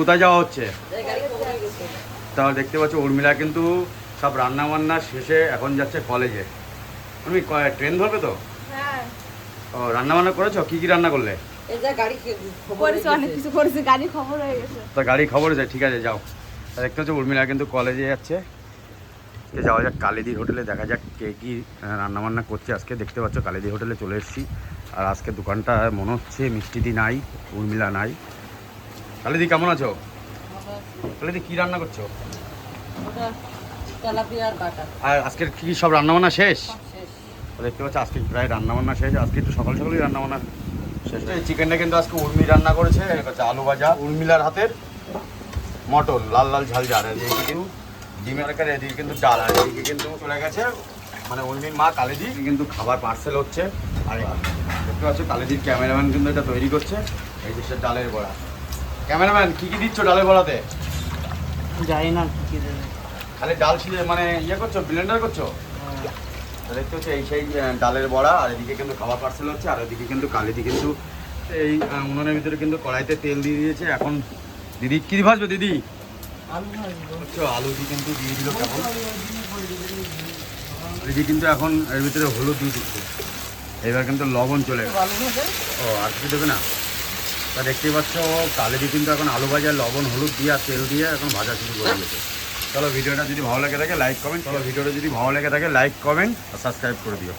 কোথায় যাওয়া হচ্ছে? তাহলে দেখতে পাচ্ছ উর্মিলা কিন্তু সব রান্না বান্না শেষে এখন যাচ্ছে কলেজে তুমি ট্রেন ধরবে তো? হ্যাঁ। ও রান্না বান্না করেছ? কি কি রান্না করলে? এই যে গাড়ি খবর করেছি অনেক দিয়েছে। কিছু করেছি গাড়ি খবর হয়ে গেছে। তো গাড়ি খবর আছে ঠিক আছে যাও। দেখতে পাচ্ছ উর্মিলা কিন্তু কলেজে যাচ্ছে। যাওয়া যাক কালিদির হোটেলে দেখা যাক কে কি রান্না বান্না করছে আজকে। দেখতে পাচ্ছ কালিদি হোটেলে চলে এসেছি। আর আজকে দোকানটা মনে হচ্ছে মিষ্টিদি নাই উর্মিলা নাই। কালিদি, কেমন আছো? কালিদি, কি রান্না করছ? আর আজকের কি সব রান্না বান্না শেষ? দেখতে পাচ্ছ, আজকে প্রায় রান্না বান্না শেষ। আজকে একটু সকাল সকালই রান্না বান্না শেষ চিকেনটা কিন্তু আজকে উর্মি রান্না করেছে আলু ভাজা, উর্মিলার হাতের মটন লাল লাল ঝাল ঝাল। এদিকে কিন্তু ডিমের কারে এদিকে কিন্তু ডাল। আর এদিকে কিন্তু চলে গেছে মানে উর্মির মা কালিদি। কিন্তু খাবার পার্সেল হচ্ছে। আর দেখতে পাচ্ছ, কালিদির ক্যামেরাম্যান কিন্তু এটা তৈরি করছে। এই যে ডালের বড়া। ক্যামেরাম্যান কি কি দিচ্ছ ডালের বড়াতে? জানি না কি কি দেবে। খালি ডাল ছিলে মানে ইয়ে করছ ব্লেন্ডার করছ? তো দেখতে হচ্ছে এই সেই ডালের বড়া আর এদিকে কিন্তু খাবার পার্সেল হচ্ছে আর এদিকে কিন্তু কালিদি কিন্তু এই উনুনের ভিতরে কিন্তু কড়াইতে তেল দিয়ে দিয়েছে। এখন দিদি কি ভাজবে দিদি? আলু আলু দিয়ে কিন্তু দিয়ে দিল কেমন? দিদি কিন্তু এখন এর ভিতরে হলুদ দিয়ে দিচ্ছে। এবার কিন্তু লবণ চলে ও আর কিছু দেবে না? তা দেখতেই পাচ্ছ কালেদি কিন্তু এখন আলু ভাজা, লবণ, হলুদ দিয়ে আর তেল দিয়ে এখন ভাজা শুরু করে দিয়েছে। চলো, ভিডিওটা যদি ভালো লেগে থাকে লাইক কমেন্ট চলো, ভিডিওটা যদি ভালো লেগে থাকে লাইক কমেন্ট আর সাবস্ক্রাইব করে দিও।